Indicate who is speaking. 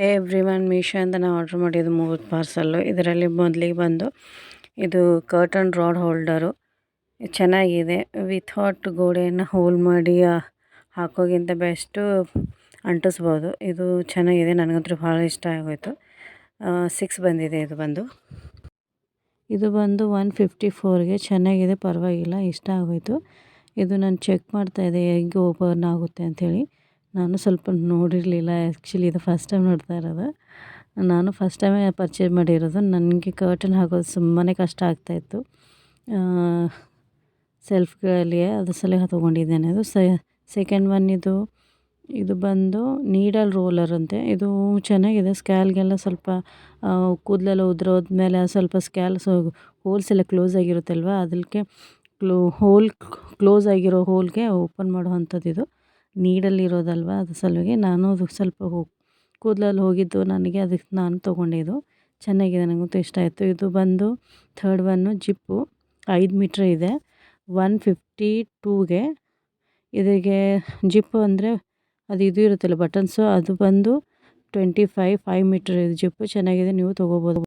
Speaker 1: ಹೇ every one Meesho ಅಂತ ನಾನು order ಮಾಡಿದ್ದು ಮೂರು ಪಾರ್ಸಲ್ಲು ಇದರಲ್ಲಿ ಮೊದಲಿಗೆ ಬಂದು ಇದು ಕರ್ಟನ್ ರಾಡ್ ಹೋಲ್ಡರು ಚೆನ್ನಾಗಿದೆ. ವಿಥೌಟ್ ಗೋಡೆಯನ್ನು ಹೋಲ್ ಮಾಡಿ ಹಾಕೋಗಿಂತ ಬೆಸ್ಟು ಅಂಟಿಸ್ಬೋದು. ಇದು ಚೆನ್ನಾಗಿದೆ. ನನಗಂತೂ ಭಾಳ ಇಷ್ಟ ಆಗೋಯಿತು. ಸಿಕ್ಸ್ ಬಂದಿದೆ ಇದು ಬಂದು. ಇದು ಬಂದು ಒನ್ ಫಿಫ್ಟಿ ಫೋರ್ಗೆ ಚೆನ್ನಾಗಿದೆ. ಪರವಾಗಿಲ್ಲ. ಇಷ್ಟ ಆಗೋಯಿತು. ಇದು ನಾನು ಚೆಕ್ ಮಾಡ್ತಾಯಿದ್ದೆ ಹೆಂಗೆ ಓಪನ್ ಆಗುತ್ತೆ ಅಂಥೇಳಿ ನಾನು ಸ್ವಲ್ಪ ನೋಡಿರಲಿಲ್ಲ. ಆ್ಯಕ್ಚುಲಿ ಇದು ಫಸ್ಟ್ ಟೈಮ್ ನೋಡ್ತಾ ಇರೋದು. ನಾನು ಫಸ್ಟ್ ಟೈಮೇ ಪರ್ಚೇಸ್ ಮಾಡಿರೋದು. ನನಗೆ ಕರ್ಟನ್ ಹಾಕೋದು ತುಂಬಾ ಕಷ್ಟ ಆಗ್ತಾಯಿತ್ತು ಸೆಲ್ಫ್ಗಳಲ್ಲಿ ಅದ್ರ ಸಲ ತೊಗೊಂಡಿದ್ದೇನೆ ಅದು ಸೆಕೆಂಡ್ ಒನ್ ಇದು ಇದು ಬಂದು ನೀಡಲ್ ರೋಲರ್ ಅಂತೆ. ಇದು ಚೆನ್ನಾಗಿದೆ. ಸ್ಕ್ಯಾಲ್ಗೆಲ್ಲ ಸ್ವಲ್ಪ ಕೂದಲೆಲ್ಲ ಉದುರೋದ್ಮೇಲೆ ಸ್ವಲ್ಪ ಸ್ಕ್ಯಾಲ್ ಸೊ ಹೋಲ್ಸ್ ಎಲ್ಲ ಕ್ಲೋಸ್ ಆಗಿರುತ್ತಲ್ವ? ಅದಕ್ಕೆ ಕ್ಲೋ ಹೋಲ್ ಕ್ಲೋಸ್ ಆಗಿರೋ ಹೋಲ್ಗೆ ಓಪನ್ ಮಾಡುವಂಥದ್ದು ಇದು. ನೀಡಲ್ ಇರೋದಲ್ವ ಅದ್ರ ಸಲುವಾಗಿ ನಾನು ಅದು ಸ್ವಲ್ಪ ಕೂದಲಲ್ಲಿ ಹೋಗಿದ್ದು ನನಗೆ ಅದಕ್ಕೆ ನಾನು ತೊಗೊಂಡಿದ್ದು. ಚೆನ್ನಾಗಿದೆ ನನಗಂತೂ ಇಷ್ಟ ಆಯಿತು. ಇದು ಬಂದು ಥರ್ಡ್ ಒನ್ನು ಜಿಪ್ಪು, ಐದು ಮೀಟ್ರ್ ಇದೆ. ಒನ್ ಫಿಫ್ಟಿ ಟೂಗೆ ಇದಕ್ಕೆ ಜಿಪ್ಪು ಅಂದರೆ ಅದು ಇದು ಇರುತ್ತಲ್ಲ ಬಟನ್ಸು, ಅದು ಬಂದು ಟ್ವೆಂಟಿ ಫೈವ್ ಫೈವ್ ಮೀಟ್ರ್ ಇದು. ಜಿಪ್ಪು ಚೆನ್ನಾಗಿದೆ, ನೀವು ತೊಗೋಬೋದು.